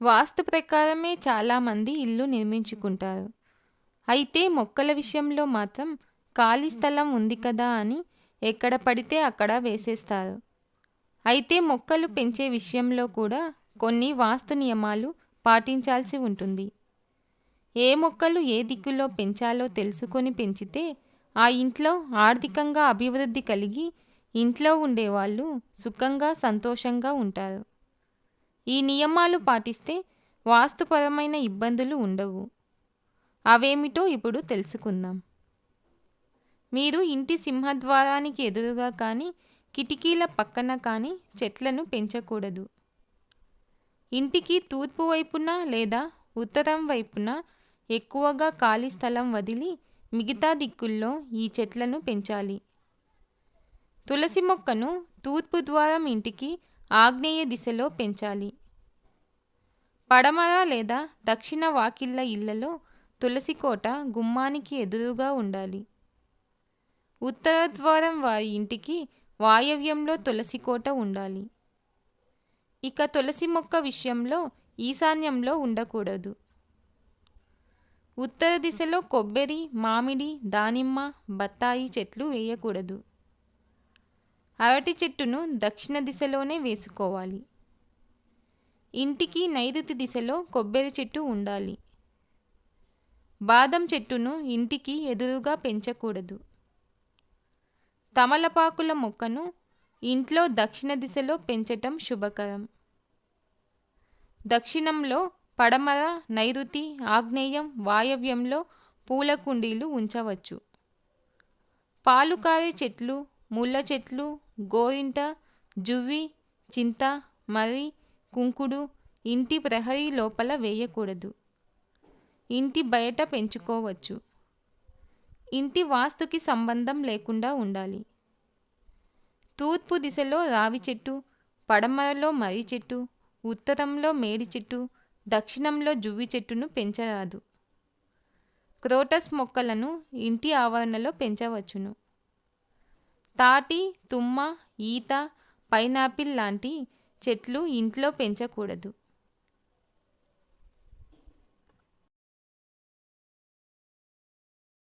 వాస్తు ప్రకారమే చాలామంది ఇల్లు నిర్మించుకుంటారు. అయితే మొక్కల విషయంలో మాత్రం ఖాళీ స్థలం ఉంది కదా అని ఎక్కడ పడితే అక్కడ వేసేస్తారు. అయితే మొక్కలు పెంచే విషయంలో కూడా కొన్ని వాస్తు నియమాలు పాటించాల్సి ఉంటుంది. ఏ మొక్కలు ఏ దిక్కులో పెంచాలో తెలుసుకొని పెంచితే ఆ ఇంట్లో ఆర్థికంగా అభివృద్ధి కలిగి ఇంట్లో ఉండేవాళ్ళు సుఖంగా సంతోషంగా ఉంటారు. ఈ నియమాలు పాటిస్తే వాస్తుపరమైన ఇబ్బందులు ఉండవు. అవేమిటో ఇప్పుడు తెలుసుకుందాం. మీరు ఇంటి సింహద్వారానికి ఎదురుగా కానీ కిటికీల పక్కన కానీ చెట్లను పెంచకూడదు. ఇంటికి తూర్పు వైపున లేదా ఉత్తరం వైపున ఎక్కువగా ఖాళీ స్థలం వదిలి మిగతా దిక్కుల్లో ఈ చెట్లను పెంచాలి. తులసి మొక్కను తూర్పు ద్వారం ఇంటికి ఆగ్నేయ దిశలో పెంచాలి. పడమర లేదా దక్షిణ వాకిళ్ళ ఇళ్ళలో తులసి కోట గుమ్మానికి ఎదురుగా ఉండాలి. ఉత్తర ద్వారం వారి ఇంటికి వాయవ్యంలో తులసి కోట ఉండాలి. ఇక తులసి మొక్క విషయంలో ఈశాన్యంలో ఉండకూడదు. ఉత్తర దిశలో కొబ్బరి మామిడి దానిమ్మ బత్తాయి చెట్లు వేయకూడదు. అరటి చెట్టును దక్షిణ దిశలోనే వేసుకోవాలి. ఇంటికి నైరుతి దిశలో కొబ్బరి చెట్టు ఉండాలి. బాదం చెట్టును ఇంటికి ఎదురుగా పెంచకూడదు. తమలపాకుల మొక్కను ఇంట్లో దక్షిణ దిశలో పెంచటం శుభకరం. దక్షిణంలో పడమర నైరుతి ఆగ్నేయం వాయవ్యంలో పూల కుండీలు ఉంచవచ్చు. పాలు కారే చెట్లు ముళ్ళ చెట్లు గోరింట జువ్వి చింత మర్రి కుంకుడు ఇంటి ప్రహరీ లోపల వేయకూడదు. ఇంటి బయట పెంచుకోవచ్చు. ఇంటి వాస్తుకి సంబంధం లేకుండా ఉండాలి. తూర్పు దిశలో రావి చెట్టు పడమరలో మర్రి చెట్టు ఉత్తరంలో మేడి చెట్టు దక్షిణంలో జువ్వి చెట్టును పెంచరాదు. క్రోటస్ మొక్కలను ఇంటి ఆవరణలో పెంచవచ్చును. తాటి తుమ్మ ఈత పైనాపిల్ లాంటి చెట్లు ఇంట్లో పెంచకూడదు.